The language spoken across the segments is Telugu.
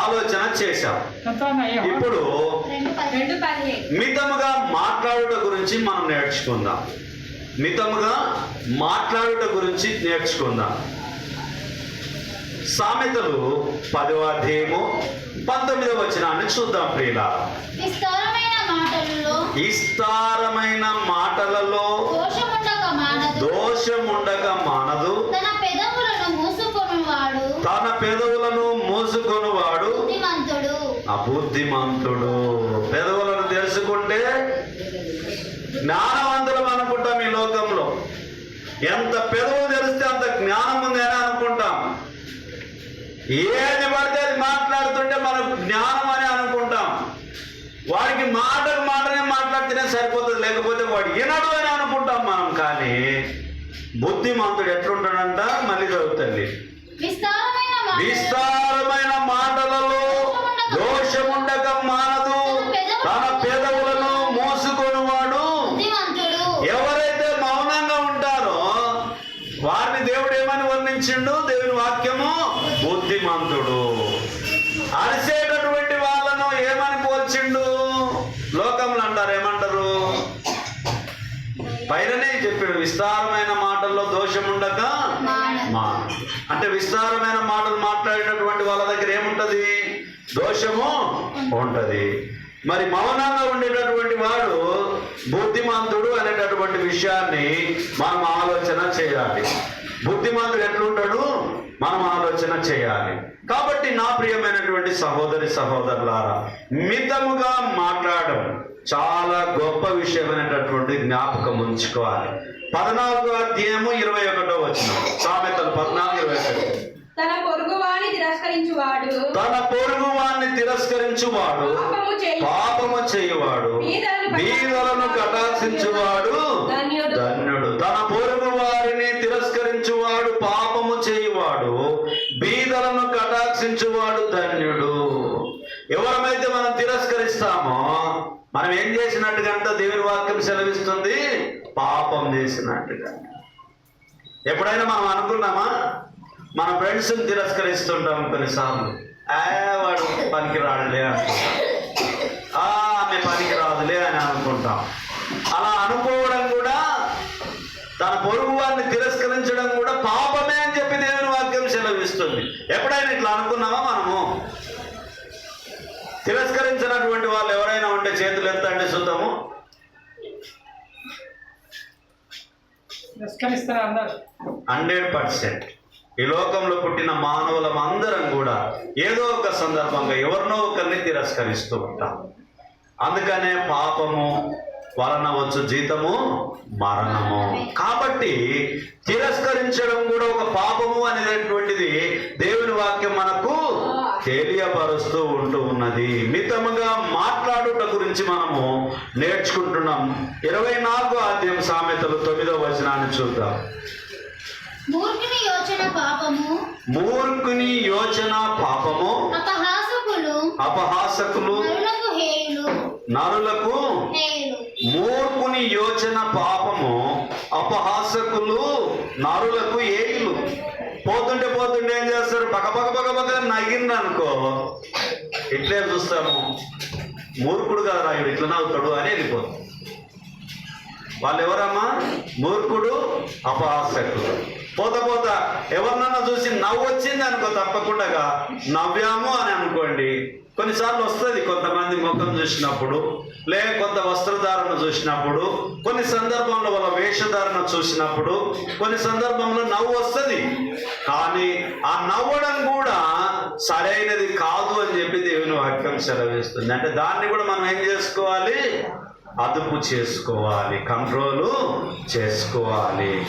ఆలోచన చేశాం. ఇప్పుడు మితముగా మాట్లాడుట గురించి మనం నేర్చుకుందాం. మితముగా మాట్లాడుట గురించి నేర్చుకుందాం. సామెతలు పదవ అధ్యాయము పంతొమ్మిదవ వచనాన్ని చూద్దాం ప్రియుల విస్తారమైన మాటలలో విస్తారమైన మాటలలో దోషముండక మానదు. దోషముండక మానదు. తన పెదవులను మూసుకొనివాడు తన పెదవులను మోసుకొనువాడు బుద్ధిమంతుడు. పెదవులను తెలుసుకుంటే జ్ఞానవంతులం అనుకుంటాం ఈ లోకంలో. ఎంత పెదవులు తెలిస్తే అంత జ్ఞానం ఉంది అని అనుకుంటాం. ఏది పడితే అది మాట్లాడుతుంటే మనకు జ్ఞానం అని అనుకుంటాం. వాడికి మాటకు మాటనే మాట్లాడితేనే సరిపోతుంది. లేకపోతే వాడు వినడు అని అనుకుంటాం మనం. కానీ బుద్ధిమంతుడు ఎట్లుంటాడంట? మళ్ళీ చదువుతుంది విస్తారమైన మాటలలో విస్తారమైన మాటలలో దోషముండక మానదు తన పెదవులను మోసుకొనివాడు బుద్ధిమంతుడు ఎవరైతే మౌనంగా ఉంటారో వారిని దేవుడు ఏమని వర్ణించిండు దేవుని వాక్యము బుద్ధిమంతుడు అరిసేటటువంటి వాళ్ళను ఏమని పోల్చిండు లోకంలో అంటారు ఏమంటారు పైననే చెప్పాడు విస్తారమైన మాటల్లో మానదు. మా అంటే విస్తారమైన మాటలు మాట్లాడేటటువంటి వాళ్ళ దగ్గర ఏముంటది? దోషము ఉంటది. మరి మౌనంగా ఉండేటటువంటి వాడు బుద్ధిమంతుడు అనేటటువంటి విషయాన్ని మనం ఆలోచన చేయాలి. బుద్ధిమంతుడు ఎట్లుంటాడు? మనం ఆలోచన చేయాలి. కాబట్టి నా ప్రియమైనటువంటి సహోదరి సహోదరులారా మితముగా మాట్లాడడం చాలా గొప్ప విషయమైనటువంటి జ్ఞాపకం ఉంచుకోవాలి. పద్నాలుగో అధ్యాయము ఇరవై ఒకటో వచ్చిన సామెతలు పద్నాలుగు ఇరవై ఒకటి. తన పొరుగు వాణి తిరస్కరించువాడు. తన పొరుగు వాణ్ణి తిరస్కరించువాడు. పాపము చేయువాడు. బీదలను కటాక్షించువాడు మనం ఏం చేసినట్టుగా దేవుని వాక్యం సెలవిస్తుంది? పాపం చేసినట్టుగా. ఎప్పుడైనా మనం అనుకున్నామా? మన ఫ్రెండ్స్ని తిరస్కరిస్తుంటాం కొన్నిసార్లు. ఆ వాడు పనికి రాడులే అనుకుంటాం. ఆ ఆమె పనికి రాదులే అని అనుకుంటాం. అలా అనుకోవడం కూడా తన పొరుగు వారిని తిరస్కరించడం కూడా పాపమే అని చెప్పి దేవుని వాక్యం సెలవిస్తుంది. ఎప్పుడైనా ఇట్లా అనుకున్నామా మనము? తిరస్కరించినటువంటి వాళ్ళు ఎవరైనా ఉంటే చేతులు ఎత్తండి చూద్దాము అందరు. Hundred percent. ఈ లోకంలో పుట్టిన మానవులం అందరం కూడా ఏదో ఒక సందర్భంగా ఎవరినో ఒకరిని తిరస్కరిస్తూ ఉంటాం. అందుకనే పాపము వలన వచ్చు జీతము మరణము. కాబట్టి తిరస్కరించడం కూడా ఒక పాపము అనేటటువంటిది దేవుని వాక్యం మనకు తెలియపరుస్తూ ఉంటూ ఉన్నది. మితముగా మాట్లాడుట గురించి మనము నేర్చుకుంటున్నాం. ఇరవై నాలుగో అధ్యాయం సామెతలు తొమ్మిదో వచనాన్ని చూద్దాం. మూర్ఖుని యోచన పాపము మూర్ఖుని యోచన పాపము అపహాసకులు అపహాసకులు నరులకు మూర్ఖుని యోచన పాపము అపహాసకులు నరులకు ఏయులు పోతుంటే పోతుంటే ఏం చేస్తారు? పక్క పక్క పక్క పక్క నగింది అనుకో. ఇట్లే చూస్తాము. మూర్ఖుడు కాదురా రాయుడు ఇట్లా నవ్వుతాడు అని వెళ్ళిపోతుంది వాళ్ళు ఎవరమ్మా మూర్ఖుడు అపహాసకుడు పోత పోత. ఎవరినన్నా చూసి నవ్వు వచ్చింది అనుకో తప్పకుండా నవ్వాము అని అనుకోండి. కొన్నిసార్లు వస్తుంది కొంతమంది ముఖం చూసినప్పుడు లే కొంత వస్త్రధారణ చూసినప్పుడు కొన్ని సందర్భంలో వాళ్ళ వేషధారణ చూసినప్పుడు కొన్ని సందర్భంలో నవ్వు వస్తుంది. కానీ ఆ నవ్వడం కూడా సరైనది కాదు అని చెప్పి దేవుని వాక్యం సెలవిస్తుంది. అంటే దాన్ని కూడా మనం ఏం చేసుకోవాలి? అదుపు చేసుకోవాలి కంట్రోలు చేసుకోవాలి.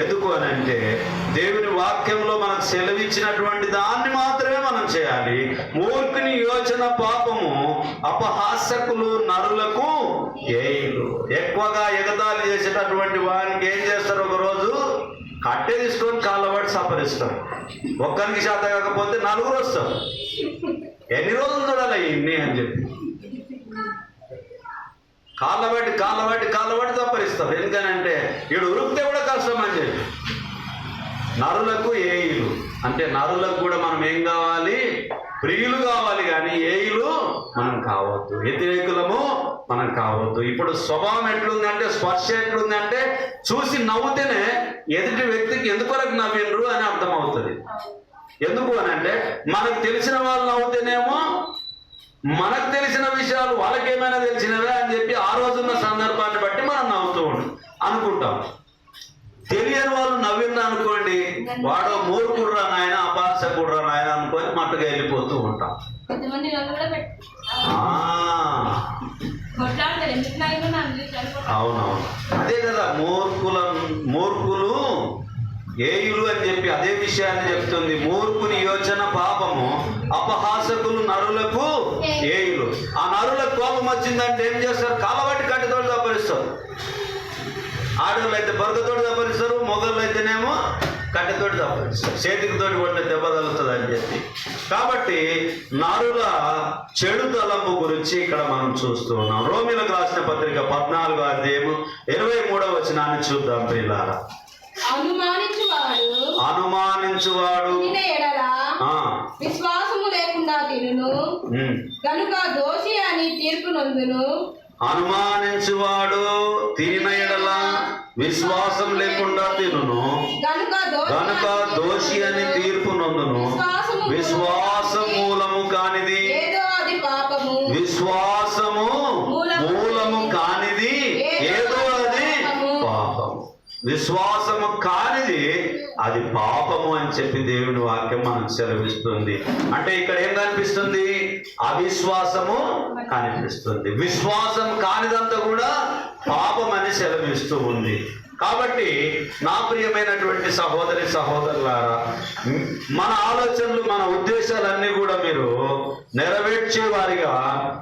ఎందుకు అని అంటే దేవుని వాక్యంలో మనకు సెలవిచ్చినటువంటి దాన్ని మాత్రమే మనం చేయాలి. మూర్ఖుని యోచన పాపము అపహాసకులు నరులకు ఏయులు. ఎక్కువగా ఎగదాలు చేసేటటువంటి వారికి ఏం చేస్తారు ఒకరోజు? కట్టె తీసుకొని కాళ్ళబడి సపరిస్తారు. ఒక్కరికి శాత కాకపోతే నలుగురు వస్తారు. ఎన్ని రోజులు చూడాలి ఇన్ని అని చెప్పి? కాళ్ళబట్టి కాళ్ళబట్టి కాళ్ళబట్టి తప్పరిస్తారు ఎందుకనంటే వీడు ఉరికితే కూడా కష్టం అని చెప్పి. నరులకు ఏయులు అంటే నరులకు కూడా మనం ఏం కావాలి? ప్రియులు కావాలి కానీ ఏయులు మనం కావద్దు. వ్యతిరేకులము మనం కావద్దు. ఇప్పుడు స్వభావం ఎట్లుందంటే స్పర్శ ఎట్లుందంటే చూసి నవ్వుతేనే ఎదుటి వ్యక్తికి ఎందుకొరకు నవ్విండ్రు అని అర్థమవుతుంది. ఎందుకు అని అంటే మనకు తెలిసిన వాళ్ళు నవ్వుతేనేమో మనకు తెలిసిన విషయాలు వాళ్ళకేమైనా తెలిసినవే అని చెప్పి ఆ రోజున్న సందర్భాన్ని బట్టి మనం నవ్వుతూ ఉంటాం అనుకుంటాం. తెలియని వాళ్ళు నవ్వింది అనుకోండి వాడు మూర్ఖుడ్రా నాయన అపాసకుడ్రా నాయన అనుకొని మట్టుగా వెళ్ళిపోతూ ఉంటాం. అవునవును. అదే కదా మూర్ఖుల మూర్ఖులు ఏయులు అని చెప్పి అదే విషయాన్ని చెప్తుంది. మూర్ఖుని యోచన పాపము అపహాసకులు నరులకు ఏయులు ఆ నరులకు కోపం వచ్చిందంటే ఏం చేస్తారు? కాలబట్టి కట్టెతోటి దప్పరిస్తారు ఆడవాళ్ళు అయితే బరకతోటి దప్పరిస్తారు మొగళ్ళు అయితేనేమో కట్టెతోటి దప్పరిస్తారు చేతికి తోటి కొట్టిన దెబ్బ అని చెప్పి. కాబట్టి నరుల చెడు తలంపు గురించి ఇక్కడ మనం చూస్తూ ఉన్నాం. రోమిలకు రాసిన పత్రిక పద్నాలుగో అధ్యాయము ఇరవై మూడవ వచనాన్ని చూద్దాం ప్రియులారా. అనుమానించువాడు ఆ, విశ్వాసము లేకుండా తినును. ఉమ్. కనుక దోషి అని తీర్పు నొందును. అనుమానించువాడు ఎడల విశ్వాసం లేకుండా తినును. కనుక దోషి కనుక దోషి అని తీర్పు నొందును. విశ్వాసం మూలము కానిది. విశ్వాసము మూలము కానిది. ఏదో విశ్వాసము కానిది అది పాపము అని చెప్పి దేవుని వాక్యం మనకు సెలవిస్తుంది. అంటే ఇక్కడ ఏం కనిపిస్తుంది? అవిశ్వాసము కనిపిస్తుంది. విశ్వాసం కానిదంతా కూడా పాపం అని సెలవిస్తూ ఉంది. కాబట్టి నా ప్రియమైనటువంటి సహోదరి సహోదరులారా మన ఆలోచనలు మన ఉద్దేశాలన్నీ కూడా మీరు నెరవేర్చే వారిగా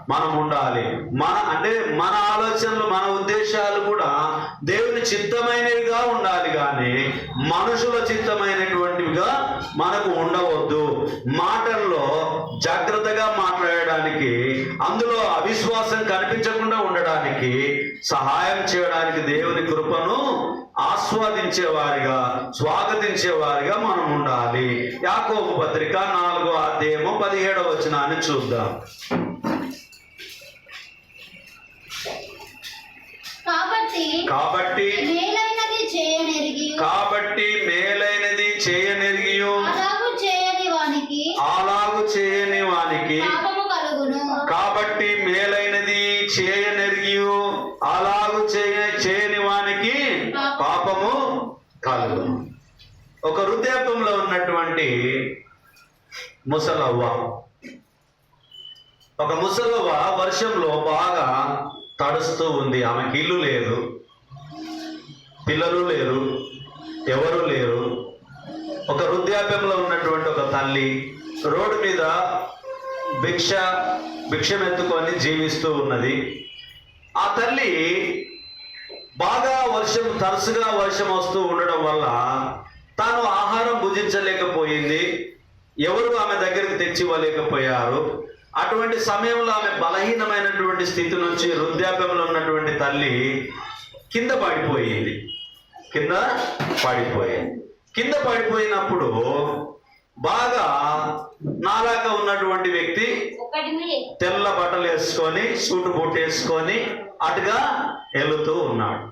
మనం ఉండాలి. మన అంటే మన ఆలోచనలు మన ఉద్దేశాలు కూడా దేవుని చిత్తమైనవిగా ఉండాలి కానీ మనుషుల చిత్తమైనటువంటివిగా మనకు ఉండవద్దు. మాటల్లో జాగ్రత్తగా మాట్లాడడానికి అందులో అవిశ్వాసం కనిపించకుండా ఉండడానికి సహాయం చేయడానికి దేవుని కృపను ఆస్వాదించే వారిగా స్వాగతించే వారిగా మనం ఉండాలి యాకోబు పత్రిక నాలుగో అధ్యాయము పదిహేడవ వచనాన్ని చూద్దాం. కాబట్టి కాబట్టి మేలైనది చేయనెరిగి కాబట్టి మేలైనది చేయనెరిగియు అలాగు చేయని వానికి అలాగు చేయని వానికి పాపము కలుగును కాబట్టి మేలైనది చేయనెరిగియు అలాగు చేయ చేయని వానికి పాపము కలుగును ఒక వృద్ధాప్యంలో ఉన్నటువంటి ముసలవ్వ. ఒక ముసలవ్వ వర్షంలో బాగా తడుస్తూ ఉంది. ఆమెకి ఇల్లు లేదు. పిల్లలు లేరు. ఎవరు లేరు. ఒక వృద్ధాప్యంలో ఉన్నటువంటి ఒక తల్లి రోడ్డు మీద భిక్ష భిక్షం ఎత్తుకొని జీవిస్తూ ఉన్నది. ఆ తల్లి బాగా వర్షం తరచుగా వర్షం వస్తూ ఉండడం వల్ల తాను ఆహారం భుజించలేకపోయింది. ఎవరు ఆమె దగ్గరికి తెచ్చి ఇవ్వలేకపోయారు అటువంటి సమయంలో ఆమె బలహీనమైనటువంటి స్థితి నుంచి వృద్ధాప్యంలో ఉన్నటువంటి తల్లి కింద పడిపోయింది. కింద పడిపోయింది. కింద పడిపోయినప్పుడు బాగా నాలాగా ఉన్నటువంటి వ్యక్తి తెల్ల బట్టలు వేసుకొని సూటు బూట్ వేసుకొని అటుగా వెళుతూ ఉన్నాడు.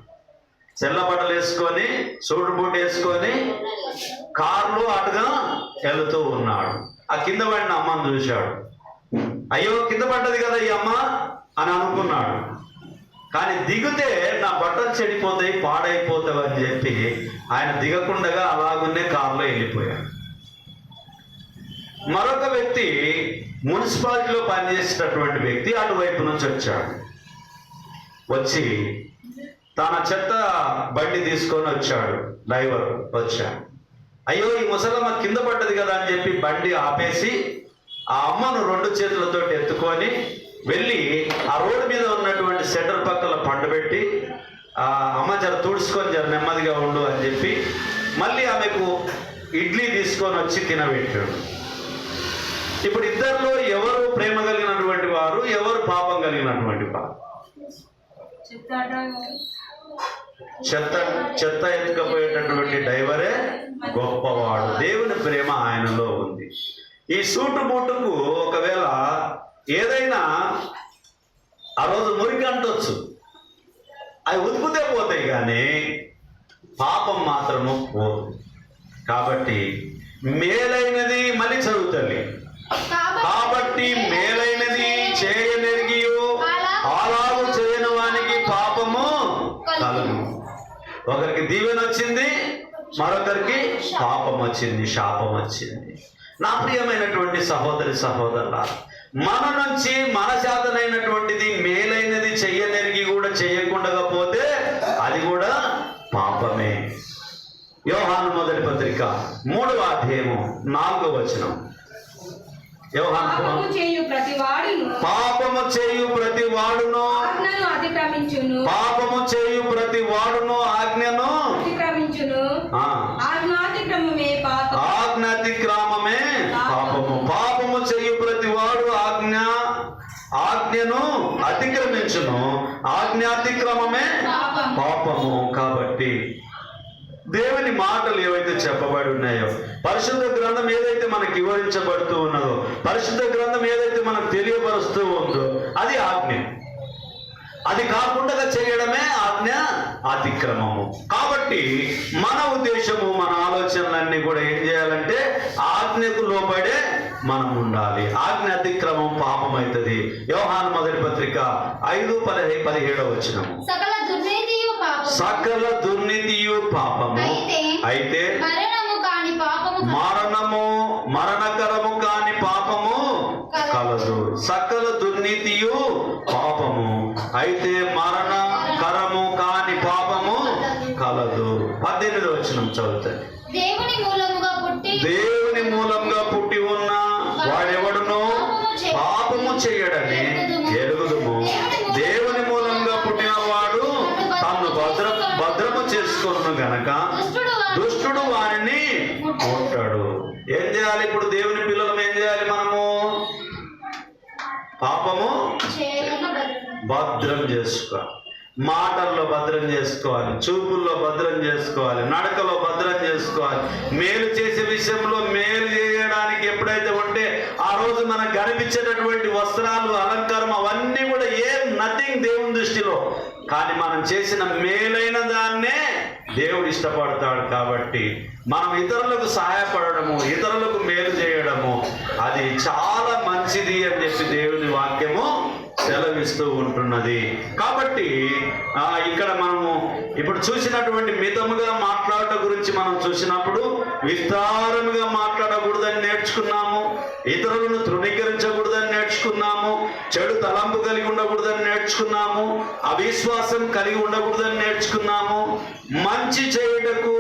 తెల్ల బట్టలు వేసుకొని సూటు బూట్ వేసుకొని కార్లు అటుగా వెళుతూ ఉన్నాడు. ఆ కింద పడిన అమ్మను చూశాడు. అయ్యో కింద పడ్డది కదా ఈ అమ్మ అని అనుకున్నాడు. కానీ దిగితే నా బట్టలు చెడిపోతాయి పాడైపోతావు అని చెప్పి ఆయన దిగకుండగా అలాగున్నే కారులో వెళ్ళిపోయాడు. మరొక వ్యక్తి మున్సిపాలిటీలో పనిచేసేటటువంటి వ్యక్తి అటువైపు నుంచి వచ్చాడు. వచ్చి తన చెత్త బండి తీసుకొని వచ్చాడు డ్రైవర్ వచ్చాడు అయ్యో ఈ ముసలమ్మ కింద పడ్డది కదా అని చెప్పి బండి ఆపేసి ఆ అమ్మను రెండు చేతులతో ఎత్తుకొని వెళ్ళి ఆ రోడ్డు మీద ఉన్నటువంటి సెంటర్ పక్కల పండబెట్టి ఆ అమ్మ జర తుడుచుకొని జర నెమ్మదిగా ఉండు అని చెప్పి మళ్ళీ ఆమెకు ఇడ్లీ తీసుకొని వచ్చి తినబెట్టాడు. ఇప్పుడు ఇద్దరిలో ఎవరు ప్రేమ కలిగినటువంటి వారు ఎవరు పాపం కలిగినటువంటి వారు? చెత్త చెత్త ఎత్తుకపోయేటటువంటి డ్రైవరే గొప్పవాడు. దేవుని ప్రేమ ఆయనలో ఉంది. ఈ సూటు బూటుకు ఒకవేళ ఏదైనా ఆ రోజు మురికి అంటొచ్చు. అవి ఉతుకుతే పోతాయి కానీ పాపం మాత్రము పోదు. కాబట్టి మేలైనది మళ్ళీ చదువుతుంది కాబట్టి మేలైనది చేయనెరిగియు ఒకరికి దీవెన వచ్చింది మరొకరికి పాపం వచ్చింది శాపం వచ్చింది. నా ప్రియమైనటువంటి సహోదరి సహోదరుల మన నుంచి మన శాతనైనటువంటిది మేలైనది చెయ్యనెరిగి కూడా చేయకుండా పోతే అది కూడా పాపమే. యోహాను మొదటి పత్రిక మూడవ అధ్యాయము నాలుగవ వచనం. పాపము చేయు ప్రతి వాడును పాపము చేయు ప్రతి వాడును ఆజ్ఞను అతిక్రమించును. పాపము చేయు ప్రతి వాడును ఆజ్ఞను. అతిక్రమించును. ఆ, ఆజ్ఞాతిక్రమమే పాపం ఆజ్ఞాతిక్రమమే పాపము. పాపము. చేయు ప్రతి వాడు ఆజ్ఞ ఆజ్ఞను అతిక్రమించును. ఆజ్ఞాతిక్రమమే పాపం పాపము. కాబట్టి దేవుని మాటలు ఏవైతే చెప్పబడి ఉన్నాయో పరిశుద్ధ గ్రంథం ఏదైతే మనకి వివరించబడుతూ ఉన్నదో పరిశుద్ధ గ్రంథం ఏదైతే మనకు తెలియపరుస్తూ ఉందో అది ఆజ్ఞ. అది కాకుండా చేయడమే ఆజ్ఞ అతిక్రమము. కాబట్టి మన ఉద్దేశము మన ఆలోచనలన్నీ కూడా ఏం చేయాలంటే ఆజ్ఞకు లోపడే మనం ఉండాలి. ఆజ్ఞ అతిక్రమం పాపం అవుతుంది వ్యవహాన మొదటి పత్రిక ఐదు పదిహే పదిహేడవ వచ్చినము సకల దుర్నీతియు పాపము. అయితే మరణము మరణకరము కాని పాపము కలదు. సకల దుర్నీతియు పాపము. అయితే మరణకరము కాని పాపము కలదు. పద్దెనిమిది వచ్చిన చదువుతాయి. దేవుని మూలంగా పుట్టి ఉన్న వాడెవడును? పాపము చేయడని ఎరుగుదుము గనక దుష్టుడు వారిని ముట్టాడు ఏం చేయాలి ఇప్పుడు? దేవుని పిల్లలం ఏం చేయాలి మనము? పాపము. భద్రం చేసుకోవాలి. మాటల్లో భద్రం చేసుకోవాలి. చూపుల్లో భద్రం చేసుకోవాలి. నడకలో భద్రం చేసుకోవాలి. మేలు చేసే విషయంలో మేలు చేయడానికి ఎప్పుడైతే ఉంటే ఆ రోజు మనకు కనిపించేటటువంటి వస్త్రాలు అలంకారం అవన్నీ కూడా ఏం నథింగ్ దేవుని దృష్టిలో. కానీ మనం చేసిన మేలైన దాన్నే దేవుడు ఇష్టపడతాడు కాబట్టి మనం ఇతరులకు సహాయపడడము ఇతరులకు మేలు చేయడము అది చాలా మంచిది అని సెలవిస్తూ ఉంటున్నది. కాబట్టి ఇక్కడ మనము ఇప్పుడు చూసినటువంటి మితముగా మాట్లాడటం గురించి మనం చూసినప్పుడు విస్తారముగా మాట్లాడకూడదని నేర్చుకున్నాము. ఇతరులను తృణీకరించకూడదని నేర్చుకున్నాము. చెడు తలంపు కలిగి ఉండకూడదని నేర్చుకున్నాము. అవిశ్వాసం కలిగి ఉండకూడదని నేర్చుకున్నాము. మంచి చేయుటకు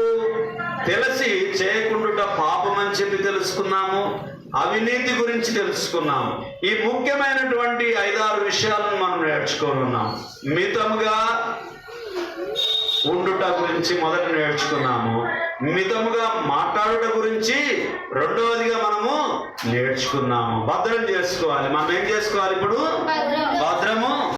తెలిసి చేయకుండా పాపమని చెప్పి తెలుసుకున్నాము. అవినీతి గురించి తెలుసుకున్నాము ఈ ముఖ్యమైనటువంటి ఐదారు విషయాలను మనం నేర్చుకోనున్నాం. మితముగా ఉండుట గురించి మొదట నేర్చుకున్నాము. మితముగా మాట్లాడుట గురించి రెండవదిగా మనము నేర్చుకున్నాము. భద్రం చేసుకోవాలి. మనం ఏం చేసుకోవాలి ఇప్పుడు? భద్రం. భద్రము.